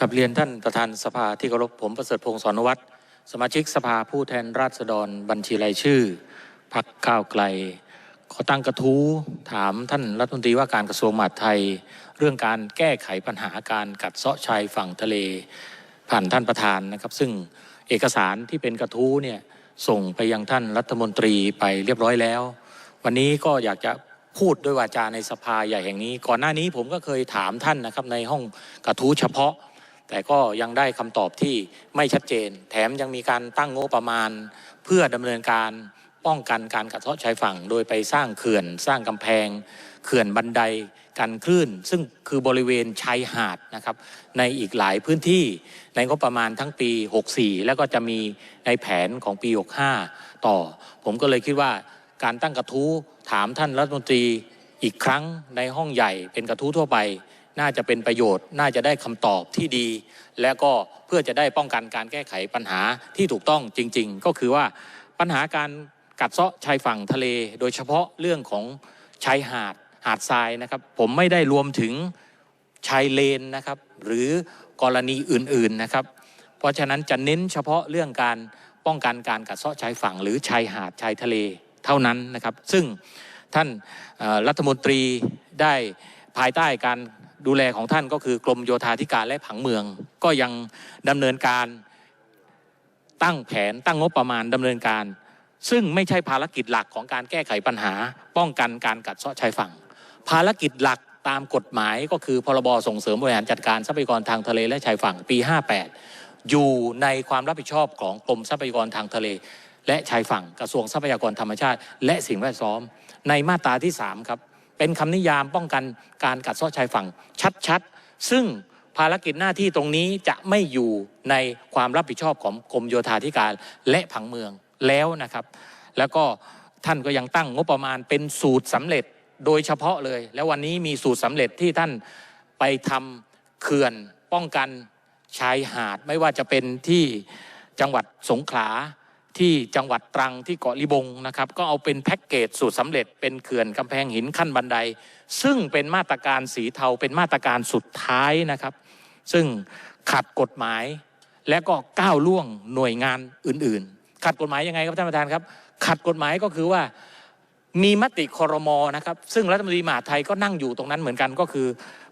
กับเรียนท่านประธานสภาที่เคารพผมประเสริฐพงศ์สอนวัตรสมาชิกสภาผู้แทนราษฎรบัญชีรายชื่อพักก้าวไกล ขอตั้งกระทู้ถามท่านรัฐมนตรีว่าการกระทรวงมหาดไทย เรื่องการแก้ไขปัญหาการกัดเซาะชายฝั่งทะเล ผ่านท่านประธานนะครับ ซึ่งเอกสารที่เป็นกระทู้เนี่ยส่งไปยังท่านรัฐมนตรีไปเรียบร้อยแล้ว วันนี้ก็อยากจะพูดด้วยวาจาในสภาใหญ่แห่งนี้ ก่อนหน้านี้ผมก็เคยถามท่านนะครับในห้องกระทู้เฉพาะ แต่ก็ยังได้คำตอบที่ไม่ชัดเจน แถมยังมีการตั้งงบประมาณ เพื่อดำเนินการป้องกันการกัดเซาะชายฝั่ง โดยไปสร้างเขื่อน สร้างกำแพง เขื่อนบันไดกันคลื่น ซึ่งคือบริเวณชายหาดนะครับ ในอีกหลายพื้นที่ในงบประมาณทั้งปี 64 แล้วก็จะมีในแผนของปี 65 ต่อ ผมก็เลยคิดว่าการตั้งกระทู้ถามท่านรัฐมนตรีอีกครั้งในห้องใหญ่เป็นกระทู้ทั่วไป น่าจะเป็นประโยชน์ น่าจะได้คำตอบที่ดี และก็เพื่อจะได้ป้องกันการแก้ไขปัญหาที่ถูกต้องจริง ๆ ก็คือว่าปัญหาการกัดเซาะชายฝั่งทะเล โดยเฉพาะเรื่องของชายหาดหาดทรายนะครับ ผมไม่ได้รวมถึงชายเลนนะครับ หรือกรณีอื่นๆนะครับ เพราะฉะนั้นจะเน้นเฉพาะเรื่องการป้องกันการกัดเซาะชายฝั่ง หรือชายหาดชายทะเลเท่านั้นนะครับ ซึ่งท่านรัฐมนตรีได้ภายใต้การ ดูแลของท่านก็คือกรมโยธาธิการและผังเมือง ก็ยังดำเนินการตั้งแผนตั้งงบประมาณดำเนินการ ซึ่งไม่ใช่ภารกิจหลักของการแก้ไขปัญหา ป้องกันการกัดเซาะชายฝั่ง ภารกิจหลักตามกฎหมายก็คือพรบส่งเสริมบริหารจัดการทรัพยากรทางทะเลและชายฝั่งปี 58 อยู่ในความรับผิดชอบของกรมทรัพยากรทางทะเล และชายฝั่งกระทรวงทรัพยากรธรรมชาติ และสิ่งแวดล้อมในมาตราที่ 3 ครับ เป็นคำนิยามป้องกันการกัดเซาะชายฝั่งชัดๆ ซึ่งภารกิจหน้าที่ตรงนี้จะไม่อยู่ในความรับผิดชอบของกรมโยธาธิการและผังเมืองแล้วนะครับ แล้วก็ท่านก็ยังตั้งงบประมาณเป็นสูตรสำเร็จโดยเฉพาะเลย แล้ววันนี้มีสูตรสำเร็จที่ท่านไปทำเขื่อนป้องกันชายหาด ไม่ว่าจะเป็นที่จังหวัดสงขลา ที่จังหวัดตรังที่เกาะลิบงนะครับก็เอาเป็นแพ็กเกจสูตรสำเร็จเป็นเขื่อนกำแพงหินขั้นบันได ซึ่งเป็นมาตรการสีเทาเป็นมาตรการสุดท้ายนะครับ ซึ่งขัดกฎหมายและก็ก้าวล่วงหน่วยงานอื่น ๆ ขัดกฎหมายยังไงครับท่านประธานครับ ขัดกฎหมายก็คือว่ามีมติคอรมอนะครับ ซึ่งรัฐมนตรีมหาไทยก็นั่งอยู่ตรงนั้นเหมือนกันก็คือ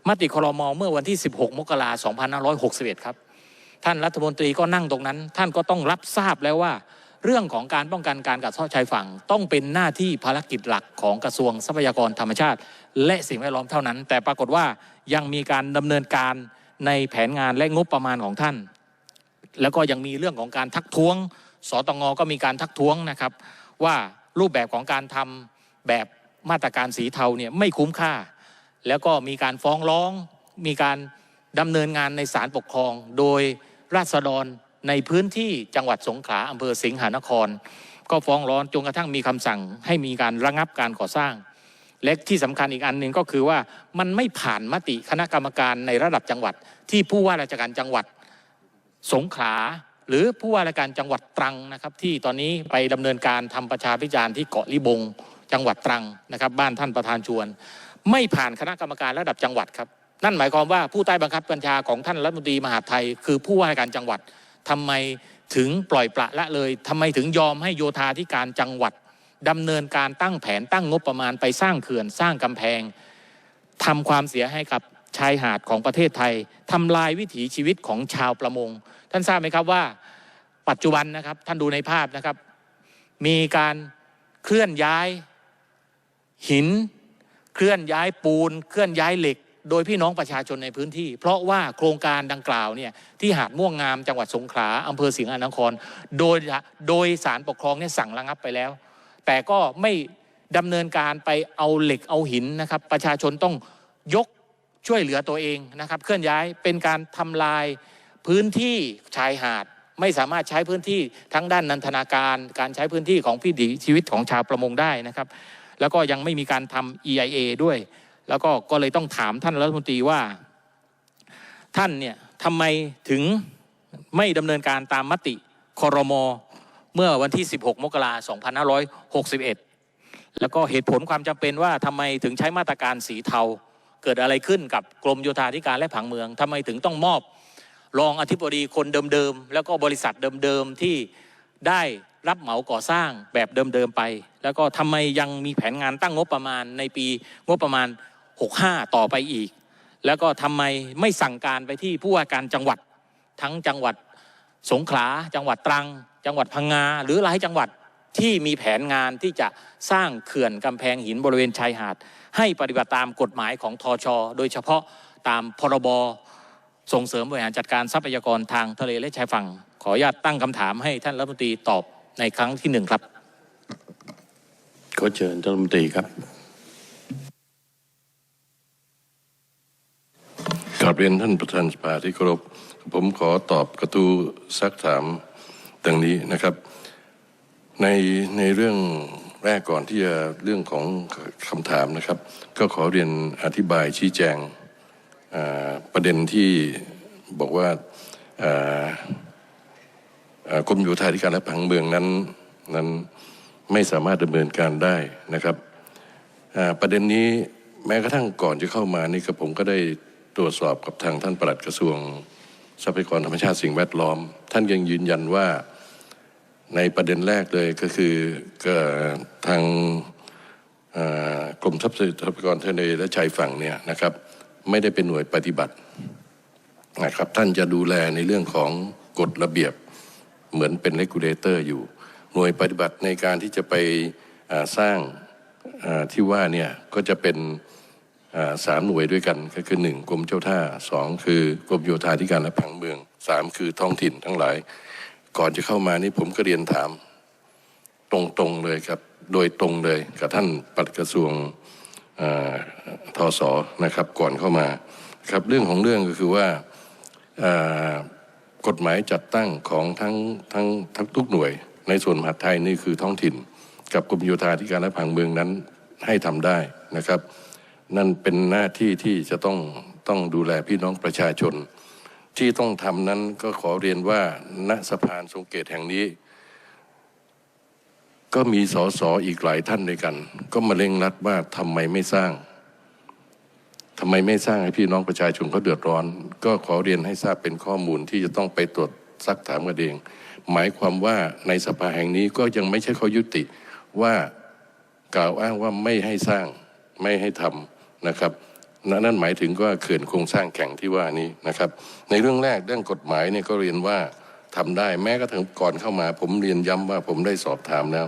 มติคอรมอเมื่อวันที่ 16 มกราคม 2561 ครับ ท่านรัฐมนตรีก็นั่งตรงนั้น ท่านก็ต้องรับทราบแล้วว่า เรื่องของการป้องกันการกัดเซาะชายฝั่ง ต้องเป็นหน้าที่ภารกิจหลักของกระทรวงทรัพยากรธรรมชาติ และสิ่งแวดล้อมเท่านั้น แต่ปรากฏว่ายังมีการดำเนินการในแผนงานและงบประมาณของท่าน แล้วก็ยังมีเรื่องของการทักท้วง สตงก็มีการทักท้วงนะครับ ว่ารูปแบบของการทำแบบมาตรการสีเทาเนี่ยไม่คุ้มค่า แล้วก็มีการฟ้องร้อง มีการดำเนินงานในศาลปกครอง โดยราษฎร ในพื้นที่จังหวัดสงขลาอำเภอสิงหานคร ก็ฟ้องร้องจนกระทั่งมีคำสั่งให้มีการระงับการก่อสร้าง และที่สำคัญอีกอันหนึ่งก็คือว่ามันไม่ผ่านมติคณะกรรมการในระดับจังหวัด ที่ผู้ว่าราชการจังหวัดสงขลาหรือผู้ว่าราชการจังหวัดตรังนะครับ ที่ตอนนี้ไปดำเนินการทำประชาพิจารณ์ที่เกาะลิบง จังหวัดตรังนะครับ บ้านท่านประธานชวน ไม่ผ่านคณะกรรมการระดับจังหวัดครับนั่นหมายความว่าผู้ใต้บังคับบัญชาของท่านรัฐมนตรีมหาดไทย คือผู้ว่าการจังหวัด ทำไมถึงปล่อยปละละเลยทำไมถึงยอมให้โยธาธิการจังหวัดดำเนินการตั้งแผนตั้งงบประมาณไปสร้างเขื่อนสร้างกำแพงทำความเสียให้กับชายหาดของประเทศไทยทำลายวิถีชีวิตของชาวประมง ท่านทราบไหมครับว่า ปัจจุบันนะครับท่านดูในภาพนะครับ มีการเคลื่อนย้ายหิน เคลื่อนย้ายปูน เคลื่อนย้ายเหล็ก โดยพี่น้องประชาชนในพื้นที่ เพราะว่าโครงการดังกล่าวเนี่ยที่หาดม่วงงามจังหวัดสงขลาอำเภอสิงห์นคร โดยโดยสารปกครองเนี่ยสั่งระงับไปแล้ว แต่ก็ไม่ดำเนินการไปเอาเหล็กเอาหินนะครับ ประชาชนต้องยกช่วยเหลือตัวเองนะครับ เคลื่อนย้ายเป็นการทำลายพื้นที่ชายหาดไม่สามารถใช้พื้นที่ทั้งด้านนันทนาการ การใช้พื้นที่ของพิถีชีวิตของชาวประมงได้นะครับ แล้วก็ยังไม่มีการทำ EIA ด้วย แล้วก็ก็เลยต้องถามท่านรัฐมนตรีว่า ท่านเนี่ยทำไมถึงไม่ดำเนินการตามมติคอรมอเมื่อวันที่ 16 มกราคม2561 แล้วก็เหตุผลความจำเป็นว่าทำไมถึงใช้มาตรการสีเทา เกิดอะไรขึ้นกับกรมโยธาธิการและผังเมืองทำไมถึงต้องมอบรองอธิบดีคนเดิมๆ แล้วก็บริษัทเดิมๆ ที่ได้รับเหมาก่อสร้างแบบเดิมๆ ไป แล้วก็ทำไมยังมีแผนงานตั้งงบประมาณในปีงบประมาณ 65 ต่อไปอีก แล้วก็ทำไมไม่สั่งการไปที่ผู้ว่าการจังหวัดทั้งจังหวัดสงขลาจังหวัดตรัง จังหวัดพังงา หรือหลายจังหวัดที่มีแผนงานที่จะสร้างเขื่อนกำแพงหินบริเวณชายหาด ให้ปฏิบัติตามกฎหมายของทอชโดยเฉพาะตามพรบส่งเสริมบริหารจัดการทรัพยากรทางทะเลและชายฝั่ง ขออนุญาตตั้งคำถามให้ท่านรัฐมนตรีตอบในครั้งที่หนึ่งครับ ขอเชิญท่านรัฐมนตรีครับ กราบเรียนท่านประธานสภาที่เคารพผมขอตอบกระทู้ซักถามดังนี้นะครับ ในในเรื่องแรกก่อนที่จะเรื่องของคำถามนะครับ ก็ขอเรียนอธิบายชี้แจงประเด็นที่บอกว่าอ่าอ่ากรมโยธาธิการและผังเมืองนั้นนั้นไม่สามารถดำเนินการได้นะครับประเด็นนี้แม้กระทั่งก่อนจะเข้ามานี่ก็ผมก็ได้ ตรวจสอบกับทางท่านปลัดกระทรวงทรัพยากรธรรมชาติสิ่งแวดล้อม ท่านยังยืนยันว่าในประเด็นแรกเลยก็คือก็ทางกรมทรัพยากรทะเลและชายฝั่งเนี่ยนะครับไม่ได้เป็นหน่วยปฏิบัตินะครับท่านจะดูแลในเรื่องของกฎระเบียบเหมือนเป็นเลกูเลเตอร์อยู่ หน่วยปฏิบัติในการที่จะไปสร้างที่ว่าเนี่ยก็จะเป็น สามหน่วยด้วยกันก็คือหนึ่งกรมเจ้าท่าสองคือกรมโยธาธิการและผังเมืองสามคือท้องถิ่นทั้งหลาย ก่อนจะเข้ามานี่ผมก็เรียนถาม ตรงๆเลยครับ โดยตรงเลยกับท่านปัดกระทรวงอ่าทศนะครับ ก่อนเข้ามาครับเรื่องของเรื่องก็คือว่ากฎหมายจัดตั้งของทั้งทั้งทั้งทุกหน่วย ในส่วนมหาดไทยนี่คือท้องถิ่น กับกรมโยธาธิการและผังเมืองนั้นให้ทำได้นะครับ นั่นเป็นหน้าที่ที่จะต้องต้องดูแลพี่น้องประชาชน ที่ต้องทำนั้นก็ขอเรียนว่าณสะพานทรงเกตแห่งนี้ ก็มีสสอีกหลายท่านด้วยกัน ก็มาเร่งรัดว่าทำไมไม่สร้างทำไมไม่สร้างให้พี่น้องประชาชนเขาเดือดร้อน ก็ขอเรียนให้ทราบเป็นข้อมูลที่จะต้องไปตรวจซักถามกันเอง หมายความว่าในสภาแห่งนี้ก็ยังไม่ใช่ข้อยุติว่ากล่าวอ้างว่าไม่ให้สร้างไม่ให้ทำ นะครับนนั่นหมายถึงว่าเขื่อนโครงสร้างแข่งที่ว่านี้นะครับ ในเรื่องแรกเรื่องกฎหมายเนี่ยก็เรียนว่าทำได้แม้กระทั่งก่อนเข้ามา ผมเรียนย้ำว่าผมได้สอบถามแล้ว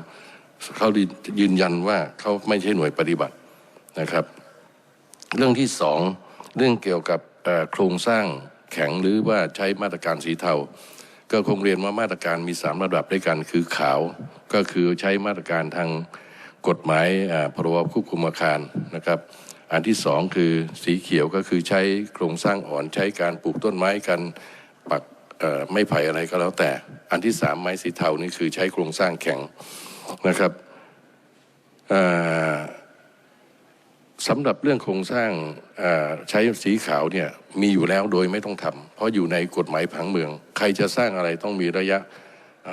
เขายืนยันว่าเขาไม่ใช่หน่วยปฏิบัตินะครับ เรื่องที่สองเรื่องเกี่ยวกับโครงสร้างแข็งหรือว่าใช้มาตรการสีเทาก็คงเรียนว่ามาตรการมีสามระดับด้วยกันคือขาว ก็คือใช้มาตรการทางกฎหมายพรบควบคุมอาคารนะครับ อันที่สองคือสีเขียวก็คือใช้โครงสร้างอ่อนใช้การปลูกต้นไม้กันปักไม่ไผ่อะไรก็แล้วแต่ อันที่สามไม้สีเทานี่คือใช้โครงสร้างแข็งนะครับสำหรับเรื่องโครงสร้างใช้สีขาวเนี่ยมีอยู่แล้วโดยไม่ต้องทำเพราะอยู่ในกฎหมายผังเมือง ใครจะสร้างอะไรต้องมีระยะอ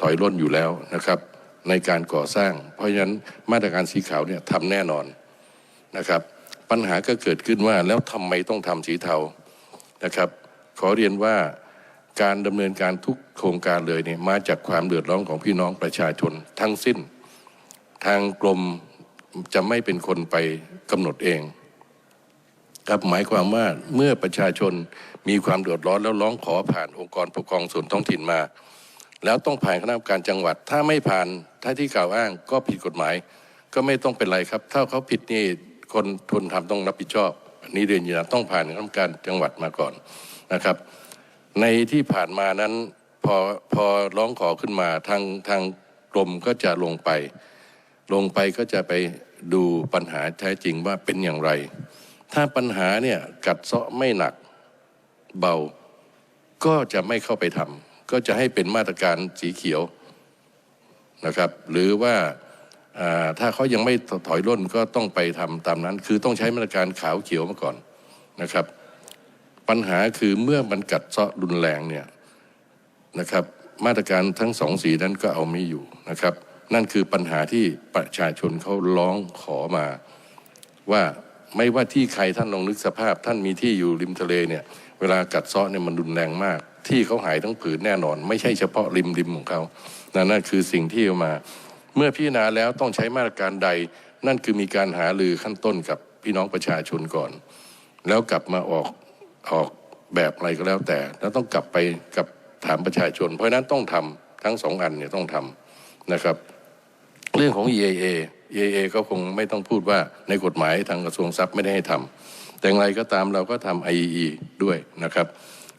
ถอยร่นอยู่แล้วนะครับ ในการก่อสร้าง เพราะฉะนั้นมาตรการสีขาวเนี่ยทำแน่นอน นะครับ ปัญหาก็เกิดขึ้นว่าแล้วทำไมต้องทำสีเทานะครับ ขอเรียนว่าการดำเนินการทุกโครงการเลยเนี่ยมาจากความเดือดร้อนของพี่น้องประชาชนทั้งสิ้น ทางกรมจะไม่เป็นคนไปกำหนดเองครับหมายความว่าเมื่อประชาชนมีความเดือดร้อนแล้วร้องขอผ่านองค์กรปกครองส่วนท้องถิ่นมา แล้วต้องผ่านคณะกรรมการจังหวัด ถ้าไม่ผ่านถ้าที่กล่าวอ้างก็ผิดกฎหมาย ก็ไม่ต้องเป็นไรครับ ถ้าเขาผิดนี่ คนทุนทำต้องรับผิดชอบ อันนี้เรียนยืนยันต้องผ่านคณะกรรมการจังหวัดมาก่อนนะครับ ในที่ผ่านมานั้นพอพอร้องขอขึ้นมาทางทางกรมก็จะลงไป ลงไปก็จะไปดูปัญหาแท้จริงว่าเป็นอย่างไร ถ้าปัญหาเนี่ยกัดเซาะไม่หนักเบา ก็จะไม่เข้าไปทำก็จะให้เป็นมาตรการสีเขียวนะครับ หรือว่า ถ้าเขายังไม่ถอยร่นก็ต้องไปทำตามนั้น คือต้องใช้มาตรการขาวเขียวมาก่อนนะครับ ปัญหาคือเมื่อมันกัดเซาะรุนแรงเนี่ยนะครับ มาตรการทั้งสองสีนั้นก็เอาไม่อยู่นะครับ นั่นคือปัญหาที่ประชาชนเขาร้องขอมา ว่าไม่ว่าที่ใครท่านลองนึกสภาพ ท่านมีที่อยู่ริมทะเลเนี่ย เวลากัดเซาะเนี่ยมันรุนแรงมาก ที่เขาหายทั้งผืนแน่นอน ไม่ใช่เฉพาะริมริมของเขานั่นนั่นคือสิ่งที่มา เมื่อพิจารณาแล้วต้องใช้มาตรการใด นั่นคือมีการหาลือขั้นต้นกับพี่น้องประชาชนก่อน แล้วกลับมาออกออกแบบอะไรก็แล้วแต่ แล้วต้องกลับไปกับถามประชาชน เพราะนั้นต้องทำทั้งสองอันเนี่ยต้องทำนะครับ เรื่องของ EAA EAA ก็คงไม่ต้องพูดว่าในกฎหมายทางกระทรวงทรัพย์ไม่ได้ให้ทำแต่อย่างไรก็ตามเราก็ทำ IEE ด้วยนะครับ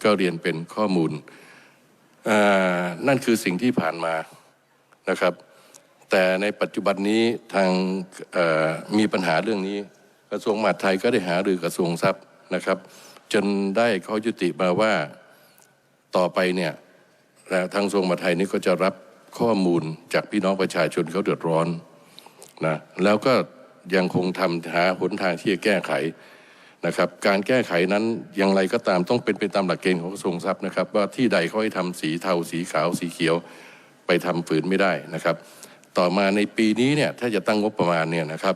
ก็เรียนเป็นข้อมูลนั่นคือสิ่งที่ผ่านมานะครับ แต่ในปัจจุบันนี้ทางมีปัญหาเรื่องนี้ กระทรวงมหาดไทยก็ได้หารือกระทรวงทรัพย์นะครับ จนได้ข้อยุติมาว่าต่อไปเนี่ยทางกระทรวงมหาดไทยนี่ก็จะรับข้อมูลจากพี่น้องประชาชนเขาเดือดร้อนนะแล้วก็ยังคงทำหาหนทางที่จะแก้ไขนะครับ การแก้ไขนั้นอย่างไรก็ตามต้องเป็นไปตามหลักเกณฑ์ของกระทรวงทรัพย์นะครับ ว่าที่ใดเขาให้ทำสีเทาสีขาวสีเขียวไปทำฝืนไม่ได้นะครับ ต่อมาในปีนี้เนี่ยถ้าจะตั้งงบประมาณเนี่ยนะครับ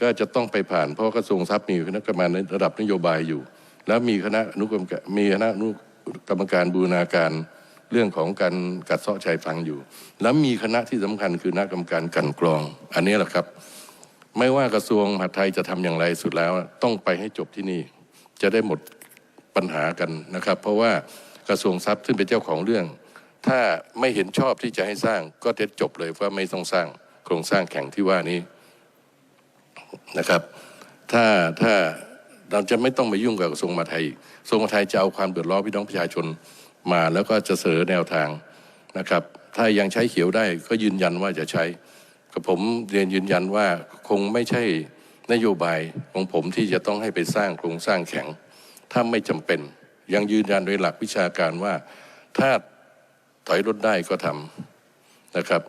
ก็จะต้องไปผ่านเพราะกระทรวงทรัพย์มีคณะกรรมการในระดับนโยบายอยู่ แล้วมีคณะอนุกรรมการมีคณะอนุกรรมการบูรณาการเรื่องของการกัดเซาะชายฟังอยู่ แล้วมีคณะที่สำคัญคือคณะกรรมการกันกรอง อันนี้แหละครับ ไม่ว่ากระทรวงมหาดไทยจะทำอย่างไรสุดแล้ว ต้องไปให้จบที่นี่ จะได้หมดปัญหากันนะครับ เพราะว่ากระทรวงทรัพย์ซึ่งเป็นเจ้าของเรื่อง ถ้าไม่เห็นชอบที่จะให้สร้างก็จะจบเลยว่าไม่ต้องสร้างโครงสร้างแข่งที่ว่านี้นะครับ ถ้าถ้าเราจะไม่ต้องไปยุ่งกับกระทรวงมหาดไทยกระทรวงมหาดไทยจะเอาความเดือดร้อนพี่น้องประชาชนมาแล้วก็จะเสนอแนวทางนะครับ ถ้ายังใช้เขียวได้ก็ยืนยันว่าจะใช้กับผมเรียนยืนยันว่าคงไม่ใช่นโยบายของผมที่จะต้องให้ไปสร้างโครงสร้างแข็ง ถ้าไม่จำเป็น ยังยืนยันโดยหลักวิชาการว่าถ้า ถอยรถได้ก็ทำนะครับ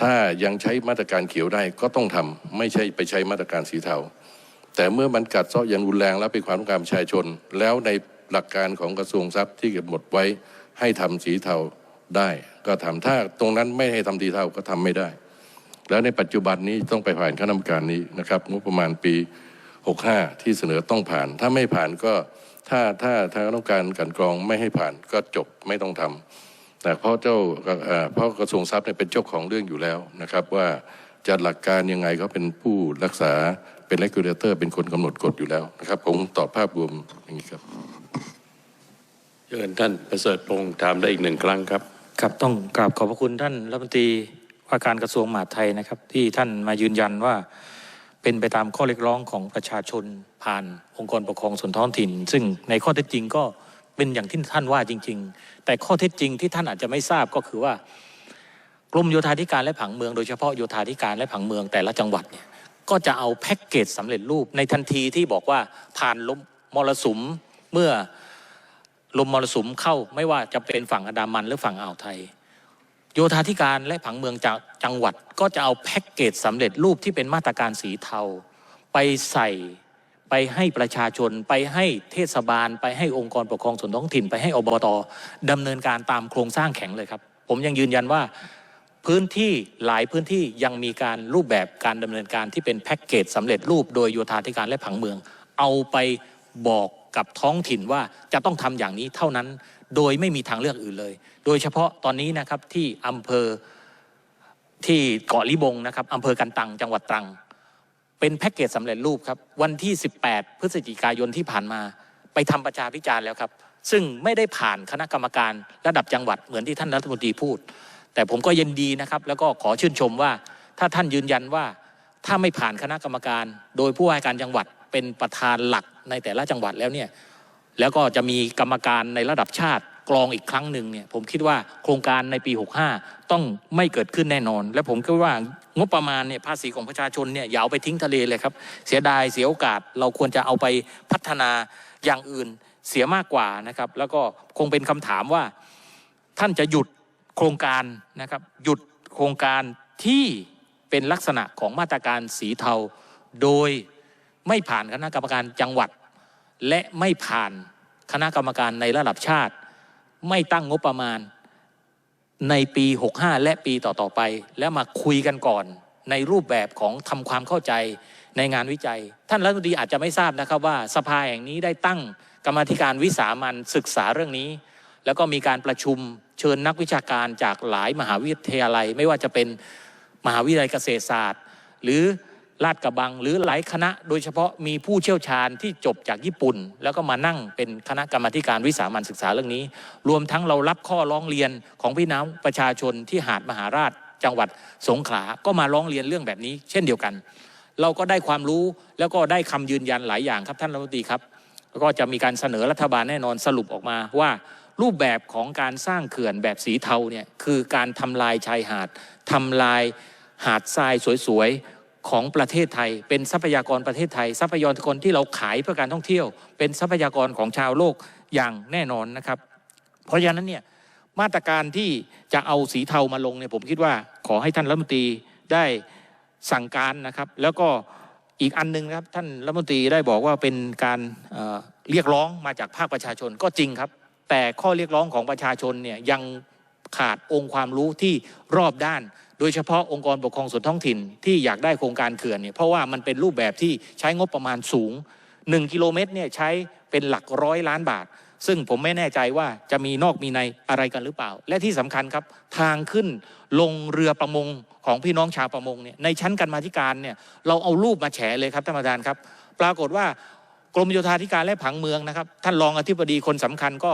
ถ้ายังใช้มาตรการเขียวได้ก็ต้องทำไม่ใช่ไปใช้มาตรการสีเทาแต่เมื่อมันกัดเซาะอย่างรุนแรงแล้วเป็นความต้องการประชาชน แล้วในหลักการของกระทรวงทรัพย์ที่กำหนดไว้ให้ทำสีเทาได้ ก็ทำถ้าตรงนั้นไม่ให้ทำสีเทาก็ทำไม่ได้ แล้วในปัจจุบันนี้ต้องไปผ่านคณะกรรมการนี้นะครับงบประมาณปี 65 ที่เสนอต้องผ่าน ถ้าไม่ผ่านก็ถ้าถ้าทางคณะกรรมการกันกรองไม่ให้ผ่านก็จบไม่ต้องทำ แต่เพราะเจ้าเอ่อเพราะกระทรวงทรัพย์เนี่ยเป็นเจ้าของเรื่องอยู่แล้วนะครับว่าจะหลักการยังไงเขาเป็นผู้รักษาเป็น regulator เป็นคนกำหนดกฎอยู่แล้วนะครับผมตอบภาพรวมอย่างนี้ครับเชิญท่านประเสริฐพงษ์ถามได้อีกหนึ่งครั้งครับครับต้องกราบขอบพระคุณท่านรัฐมนตรีว่าการกระทรวงมหาดไทยนะครับ ที่ท่านมายืนยันว่าเป็นไปตามข้อเรียกร้องของประชาชนผ่านองค์กรปกครองส่วนท้องถิ่น ซึ่งในข้อเท็จจริงก็ เป็นอย่างที่ท่านว่าจริง ๆ แต่ข้อเท็จจริงที่ท่านอาจจะไม่ทราบก็คือว่ากรมโยธาธิการและผังเมือง โดยเฉพาะโยธาธิการและผังเมืองแต่ละจังหวัดเนี่ยก็จะเอาแพ็กเกจสำเร็จรูปในทันทีที่บอกว่าผ่านลมมรสุมเมื่อลมมรสุมเข้าไม่ว่าจะเป็นฝั่งอันดามันหรือฝั่งอ่าวไทย โยธาธิการและผังเมืองจากจังหวัด ก็จะเอาแพ็กเกจสำเร็จรูปที่เป็นมาตรการสีเทา ไปใส่ ไปให้ประชาชน ไปให้เทศบาล ไปให้องค์กรปกครองส่วนท้องถิ่น ไปให้อบตดำเนินการตามโครงสร้างแข็งเลยครับ ผมยังยืนยันว่าพื้นที่หลายพื้นที่ยังมีการรูปแบบการดำเนินการที่เป็นแพ็กเกจสำเร็จรูปโดยโยธาธิการและผังเมือง เอาไปบอกกับท้องถิ่นว่าจะต้องทำอย่างนี้เท่านั้นโดยไม่มีทางเลือกอื่นเลย โดยเฉพาะตอนนี้นะครับที่อำเภอที่เกาะลิบงนะครับอำเภอกันตังจังหวัดตรัง เป็นแพ็กเกจสำเร็จรูปครับ วันที่ 18 พฤศจิกายนที่ผ่านมา ไปทำประชาพิจารณ์แล้วครับ ซึ่งไม่ได้ผ่านคณะกรรมการระดับจังหวัดเหมือนที่ท่านรัฐมนตรีพูด แต่ผมก็ยินดีนะครับ แล้วก็ขอชื่นชมว่าถ้าท่านยืนยันว่าถ้าไม่ผ่านคณะกรรมการ โดยผู้ว่าการจังหวัดเป็นประธานหลักในแต่ละจังหวัดแล้วเนี่ยแล้วก็จะมีกรรมการในระดับชาติ กรองอีกครั้งหนึ่งเนี่ยผมคิดว่าโครงการในปี 65 ต้องไม่เกิดขึ้นแน่นอน และผมคิดว่างบประมาณเนี่ยภาษีของประชาชนเนี่ยอย่าเอาไปทิ้งทะเลเลยครับ เสียดายเสียโอกาสเราควรจะเอาไปพัฒนาอย่างอื่นเสียมากกว่านะครับ แล้วก็คงเป็นคำถามว่าท่านจะหยุดโครงการนะครับ หยุดโครงการที่เป็นลักษณะของมาตรการสีเทา โดยไม่ผ่านคณะกรรมการจังหวัด และไม่ผ่านคณะกรรมการในระดับชาติ ไม่ตั้งงบประมาณ ในปี 65 และปีต่อๆไป แล้วมาคุยกันก่อน ในรูปแบบของทำความเข้าใจในงานวิจัย ท่านรัฐมนตรีอาจจะไม่ทราบนะครับว่าสภาแห่งนี้ได้ตั้งกรรมธิการวิสามันศึกษาเรื่องนี้ แล้วก็มีการประชุมเชิญนักวิชาการจากหลายมหาวิทยาลัย ไม่ว่าจะเป็นมหาวิทยาลัยเกษตรศาสตร์ หรือ ลาดกระบัง หรือหลายคณะ โดยเฉพาะมีผู้เชี่ยวชาญที่จบจากญี่ปุ่น แล้วก็มานั่งเป็นคณะกรรมาการวิสามันศึกษาเรื่องนี้ รวมทั้งเรารับข้อร้องเรียนของพี่น้องประชาชนที่หาดมหาราช จังหวัดสงขลาก็มาร้องเรียนเรื่องแบบนี้ เช่นเดียวกัน เราก็ได้ความรู้แล้วก็ได้คำยืนยันหลายอย่างครับท่านรัฐมนตรีครับ แล้วก็จะมีการเสนอรัฐบาลแน่นอนสรุปออกมาว่ารูปแบบของการสร้างเขื่อนแบบสีเทาเนี่ยคือการทำลายชายหาดทำลายหาดทรายสวยๆ ของประเทศไทย เป็นทรัพยากรประเทศไทย ทรัพยากรที่เราขายเพื่อการท่องเที่ยว เป็นทรัพยากรของชาวโลกอย่างแน่นอนนะครับ เพราะฉะนั้นเนี่ยมาตรการที่จะเอาสีเทามาลงเนี่ยผมคิดว่าขอให้ท่านรัฐมนตรีได้สั่งการนะครับ แล้วก็อีกอันหนึงครับท่านรัฐมนตรีได้บอกว่าเป็นการเเรียกร้องมาจากภาคประชาชนก็จริงครับ แต่ข้อเรียกร้องของประชาชนเนี่ยยังขาดองค์ความรู้ที่รอบด้าน ดยเฉพาะองค์กรปกครองส่วนท้องถิ่นที่อยากได้โครงการเขื่อนเนี่ยเพราะว่ามันเป็นรูปแบบที่ใช้งบประมาณสูง 1 กิโลเมตรเนี่ยใช้เป็นหลักร้อยล้านบาท ซึ่งผมไม่แน่ใจว่าจะมีนอกมีในอะไรกันหรือเปล่า และที่สำคัญครับทางขึ้นลงเรือประมงของพี่น้องชาวประมงเนี่ยในชั้นกันมาธิการเนี่ยเราเอารูปมาแฉเลยครับท่านประธานครับ ปรากฏว่ากรมโยธาธิการและผังเมืองนะครับ ท่านรองอธิบดีคนสำคัญก็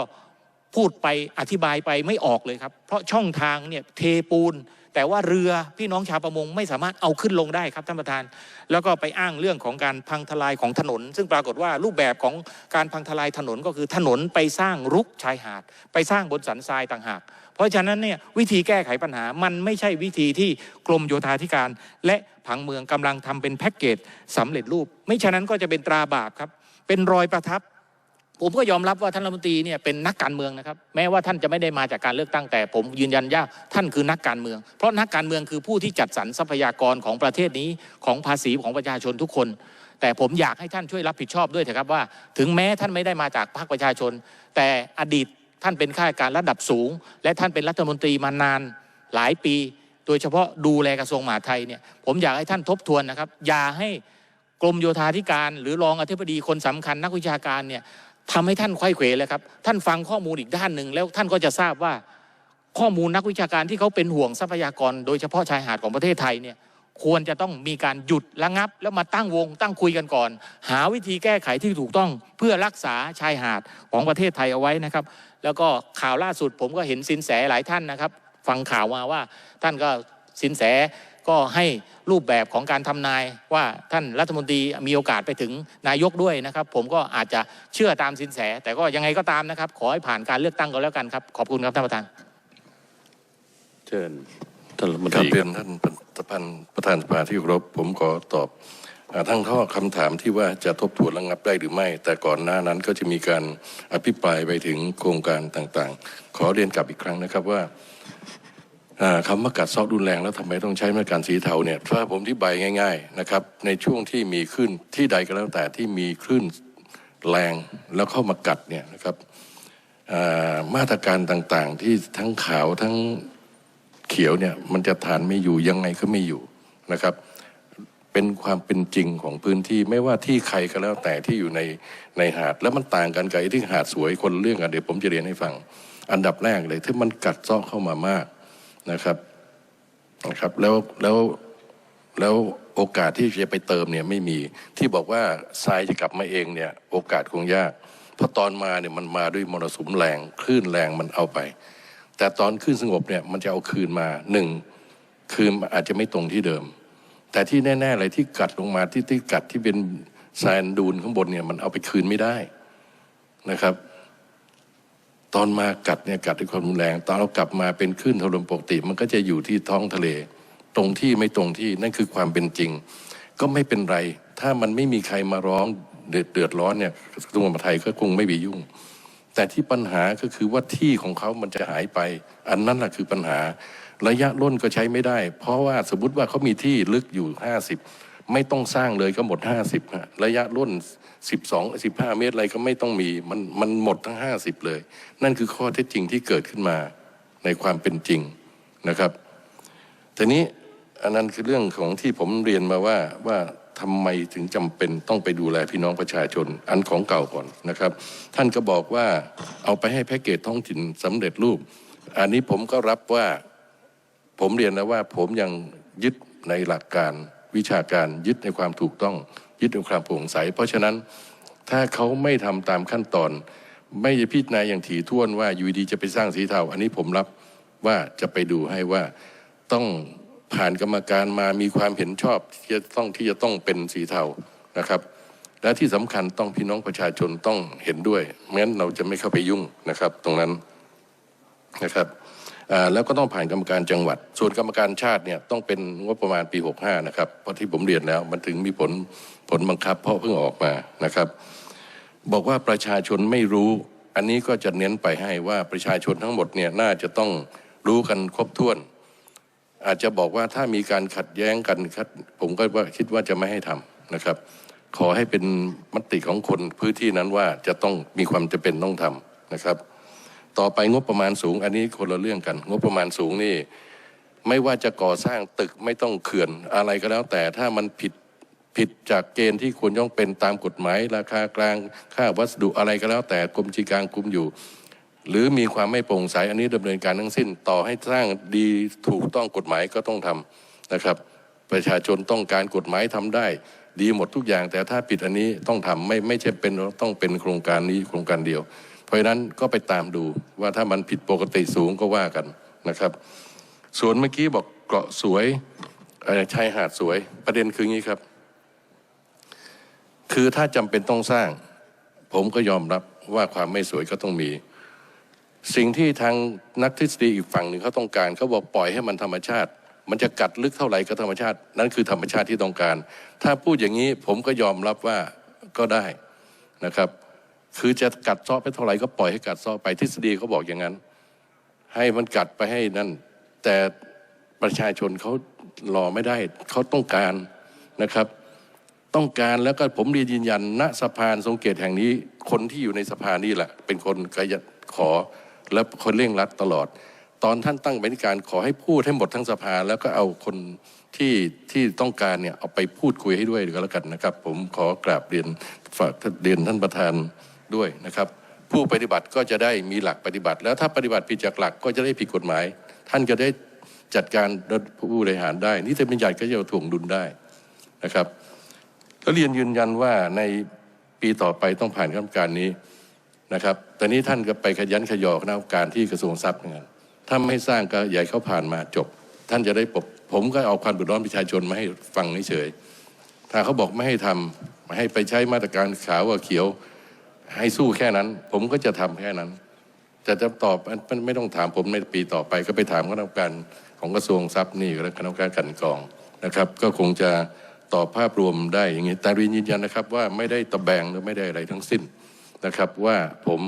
พูดไปอธิบายไปไม่ออกเลยครับ เพราะช่องทางเนี่ยเทปูน แต่ว่าเรือพี่น้องชาวประมงไม่สามารถเอาขึ้นลงได้ครับท่านประธาน แล้วก็ไปอ้างเรื่องของการพังทลายของถนน ซึ่งปรากฏว่ารูปแบบของการพังทลายถนนก็คือถนนไปสร้างรุกชายหาด ไปสร้างบนสันทรายต่างหาก เพราะฉะนั้นเนี่ยวิธีแก้ไขปัญหามันไม่ใช่วิธีที่กรมโยธาธิการ และผังเมืองกำลังทำเป็นแพ็กเกจสำเร็จรูป ไม่ฉะนั้นก็จะเป็นตราบาปครับเป็นรอยประทับ ผมก็ยอมรับว่าท่านรัฐมนตรีเนี่ยเป็นนักการเมืองนะครับ แม้ว่าท่านจะไม่ได้มาจากการเลือกตั้งแต่ ผมยืนยันว่าท่านคือนักการเมือง เพราะนักการเมืองคือผู้ที่จัดสรรทรัพยากรของประเทศนี้ของภาษีของประชาชนทุกคน แต่ผมอยากให้ท่านช่วยรับผิดชอบด้วยเถอะครับว่า ถึงแม้ท่านไม่ได้มาจากพรรคประชาชน แต่อดีตท่านเป็นข้าราชการระดับสูง และท่านเป็นรัฐมนตรีมานานหลายปี โดยเฉพาะดูแลกระทรวงมหาดไทยเนี่ยผมอยากให้ท่านทบทวนนะครับอย่าให้กรมโยธาธิการ หรือรองอธิบดีคนสำคัญนักวิชาการเนี่ย ทำให้ท่านไข้เขวเลยครับ ท่านฟังข้อมูลอีกด้านหนึ่งแล้วท่านก็จะทราบว่าข้อมูลนักวิชาการที่เขาเป็นห่วงทรัพยากร โดยเฉพาะชายหาดของประเทศไทยเนี่ยควรจะต้องมีการหยุดระงับ แล้วมาตั้งวง ตั้งคุยกันก่อน หาวิธีแก้ไขที่ถูกต้องเพื่อรักษาชายหาดของประเทศไทยเอาไว้นะครับ แล้วก็ข่าวล่าสุดผมก็เห็นสินแสหลายท่านนะครับ ฟังข่าวมาว่าท่านก็สินแส ก็ให้รูปแบบของการทำนายว่าท่านรัฐมนตรีมีโอกาสไปถึงนายกด้วยนะครับ ผมก็อาจจะเชื่อตามสินแส แต่ก็ยังไงก็ตามนะครับ ขอให้ผ่านการเลือกตั้งก็แล้วกันครับ ขอบคุณครับท่านประธาน เชิญท่านรัฐมนคตรับรีเรียนท่านประธานประธานสภาที่เคารพผมขอตอบอาทั้งข้อคำถามที่ว่าจะทบทวนระงับได้หรือไม่ แต่ก่อนหน้านั้นก็จะมีการอภิปรายไปถึงโครงการต่างๆ ขอเรียนกลับอีกครั้งนะครับว่าอ่า คำว่ากัดเซาะรุนแรงแล้วทำไมต้องใช้มาตรการสีเทาเนี่ยถ้าผมที่ใบง่าย ๆนะครับ ในช่วงที่มีขึ้นที่ใดก็แล้วแต่ที่มีคลื่นแรงแล้วเข้ามากัดเนี่ยนะครับมาตรการต่างๆ ที่ทั้งขาวทั้งเขียวเนี่ยมันจะฐานไม่อยู่ยังไงก็ไม่อยู่นะครับ เป็นความเป็นจริงของพื้นที่ไม่ว่าที่ใครก็แล้วแต่ที่อยู่ในในหาด แล้วมันต่างกันกับไอ้ที่หาดสวยคนเรื่องกันเดี๋ยวผมจะเรียนให้ฟัง อันดับแรกเลยที่มันกัดซาะเข้ามามาก นะครับนะครับแล้วแล้วแล้วโอกาสที่จะไปเติมเนี่ยไม่มีที่บอกว่าทรายจะกลับมาเองเนี่ยโอกาสคงยาก เพราะตอนมาเนี่ยมันมาด้วยมรสุมแรงคลื่นแรงมันเอาไป แต่ตอนขึ้นสงบเนี่ยมันจะเอาคืนมาหนึ่งคืนอาจจะไม่ตรงที่เดิม แต่ที่แน่ๆเลยที่กัดลงมาที่ที่กัดที่เป็นแซนดูนข้างบนเนี่ยมันเอาไปคืนไม่ได้นะครับ ตอนมากัดเนี่ยกัดด้วยความรุนแรง ตอนเรากลับมาเป็นคลื่นทรมปกติ มันก็จะอยู่ที่ท้องทะเล ตรงที่ไม่ตรงที่นั่นคือความเป็นจริง ก็ไม่เป็นไร ถ้ามันไม่มีใครมาร้องเดือดเดือดร้อนเนี่ยกระทรวงมหาดไทยก็คงไม่ไปยุ่ง แต่ที่ปัญหาก็คือว่าที่ของเขามันจะหายไป อันนั้นแหละคือปัญหา ระยะร่นก็ใช้ไม่ได้ เพราะว่าสมมติว่าเขามีที่ลึกอยู่ห้าสิบ ไม่ต้องสร้างเลยก็หมดห้าสิบระยะร่นสิบสองสิบห้าเมตรอะไรก็ไม่ต้องมีมันมันหมดทั้งห้าสิบเลย นั่นคือข้อเท็จจริงที่เกิดขึ้นมาในความเป็นจริงนะครับทีนี้อันนั้นคือเรื่องของที่ผมเรียนมาว่าว่าทำไมถึงจำเป็นต้องไปดูแลพี่น้องประชาชนอันของเก่าก่อนนะครับ ท่านก็บอกว่าเอาไปให้แพ็กเกจท้องถิ่นสำเร็จรูป อันนี้ผมก็รับว่าผมเรียนแล้วว่าผมยังยึดในหลักการ วิชาการยึดในความถูกต้อง ยึดในความโปร่งใส เพราะฉะนั้นถ้าเขาไม่ทำตามขั้นตอน ไม่จะพิจารณาอย่างถี่ถ้วนว่าอยู่ดีจะไปสร้างสีเทาอันนี้ผมรับว่าจะไปดูให้ว่าต้องผ่านกรรมการมามีความเห็นชอบที่จะต้องที่จะต้องเป็นสีเทานะครับ และที่สำคัญต้องพี่น้องประชาชนต้องเห็นด้วยไม่งั้นเราจะไม่เข้าไปยุ่งนะครับ ตรงนั้นนะครับ แล้วก็ต้องผ่านกรรมการจังหวัด ส่วนกรรมการชาติเนี่ยต้องเป็นงบประมาณปี 65 นะครับเพราะที่ผมเรียนแล้วมันถึงมีผลผลบังคับ เพราะเพิ่งออกมานะครับ บอกว่าประชาชนไม่รู้อันนี้ก็จะเน้นไปให้ว่าประชาชนทั้งหมดเนี่ยน่าจะต้องรู้กันครบถ้วน อาจจะบอกว่าถ้ามีการขัดแย้งกันครับผมก็ว่าคิดว่าจะไม่ให้ทำนะครับ ขอให้เป็นมติของคนพื้นที่นั้นว่าจะต้องมีความจำเป็นต้องทำนะครับ ต่อไปงบประมาณสูง อันนี้คนละเรื่องกัน งบประมาณสูงนี่ ไม่ว่าจะก่อสร้างตึกไม่ต้องเขื่อนอะไรก็แล้ว แต่ถ้ามันผิดผิดจากเกณฑ์ที่ควรต้องเป็นตามกฎหมาย ราคากลางค่าวัสดุอะไรก็แล้ว แต่กรมชีกลางคุมอยู่ หรือมีความไม่โปร่งใสอันนี้ดำเนินการทั้งสิ้น ต่อให้สร้างดีถูกต้องกฎหมายก็ต้องทำนะครับ ประชาชนต้องการกฎหมายทำได้ ดีหมดทุกอย่าง แต่ถ้าผิดอันนี้ต้องทำไม่ไม่ใช่เป็นต้องเป็นโครงการนี้โครงการเดียว เพราะฉะนั้นก็ไปตามดูว่าถ้ามันผิดปกติสูงก็ว่ากันนะครับ ส่วนเมื่อกี้บอกเกาะสวยชายหาดสวย ประเด็นคืองี้ครับ คือถ้าจำเป็นต้องสร้าง ผมก็ยอมรับว่าความไม่สวยก็ต้องมี สิ่งที่ทางนักทฤษฎีอีกฝั่งหนึ่งเขาต้องการเขาบอกปล่อยให้มันธรรมชาติ มันจะกัดลึกเท่าไหร่ก็ธรรมชาติ นั่นคือธรรมชาติที่ต้องการ ถ้าพูดอย่างนี้ผมก็ยอมรับว่าก็ได้นะครับ คือจะกัดซาะไปเท่าไหร่ก็ปล่อยให้กัดซาะไปทฤษฎีเขาบอกอย่างนั้น ให้มันกัดไปให้นั่น แต่ประชาชนเขารอไม่ได้ เขาต้องการนะครับ ต้องการแล้วก็ผมเรียนยืนยันณสะพานทรงเกตแห่งนี้ คนที่อยู่ในสภานี่แหละ เป็นคนกยขอและคนเร่งรัดตลอด ตอนท่านตั้งบริการขอให้พูดให้หมดทั้งสภา แล้วก็เอาคนที่ที่ต้องการเนี่ยเอาไปพูดคุยให้ด้วยก็แล้วกันนะครับ ผมขอกราบเรียนฝากเรียนท่านประธาน ด้วยนะครับ ผู้ปฏิบัติก็จะได้มีหลักปฏิบัติ แล้วถ้าปฏิบัติผิดจากหลักก็จะได้ผิดกฎหมาย ท่านจะได้จัดการผู้บริหารได้นิติบัญญัติก็จะถ่วงดุลได้นะครับก็เรียนยืนยันว่าในปีต่อไปต้องผ่านคณะกรรมการนี้นะครับแต่นี้ท่านก็ไปขยันขยอคณะกรรมการที่กระทรวงทรัพย์เหมือนกันถ้าไม่สร้างก็ใหญ่เขาผ่านมาจบ ท่านจะได้ปบผมก็เอาความเดือดร้อนประชาชนมาให้ฟังเฉยถ้าเขาบอกไม่ให้ทำให้ไปใช้มาตรการขาวกับเขียว ให้สู้แค่นั้น ผมก็จะทำแค่นั้นแต่จะตอบมันไม่ต้องถามผมในปีต่อไป ก็ไปถามคณะกรรมการของกระทรวงทรัพย์นี่และคณะกรรมการกันกองนะครับ ก็คงจะตอบภาพรวมได้อย่างนี้แต่รียนยืนยันนะครับว่าไม่ได้ตะแบงหรือไม่ได้อะไรทั้งสิ้นนะครับว่าผม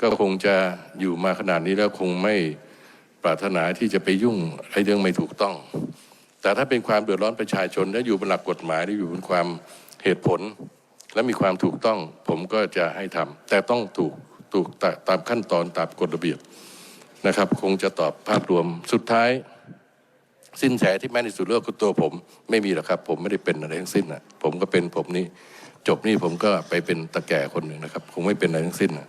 ก็คงจะอยู่มาขนาดนี้แล้วคงไม่ปรารถนาที่จะไปยุ่งไอ้เรื่องไม่ถูกต้อง แต่ถ้าเป็นความเดือดร้อนประชาชนและอยู่บนหลักกฎหมายและอยู่บนความเหตุผล และมีความถูกต้องผมก็จะให้ทำแต่ต้องถูกถูกตาตามขั้นตอนตามกฎระเบียบนะครับ คงจะตอบภาพรวมสุดท้าย สิ้นแสที่แม่นที่สุดเลือกคือตัวผม ไม่มีหรอกครับ ผมไม่ได้เป็นอะไรทั้งสิ้นนะผมก็เป็นผมนี่จบนี่ผมก็ไปเป็นตะแก่คนหนึ่งนะครับ คงไม่เป็นอะไรทั้งสิ้นนะ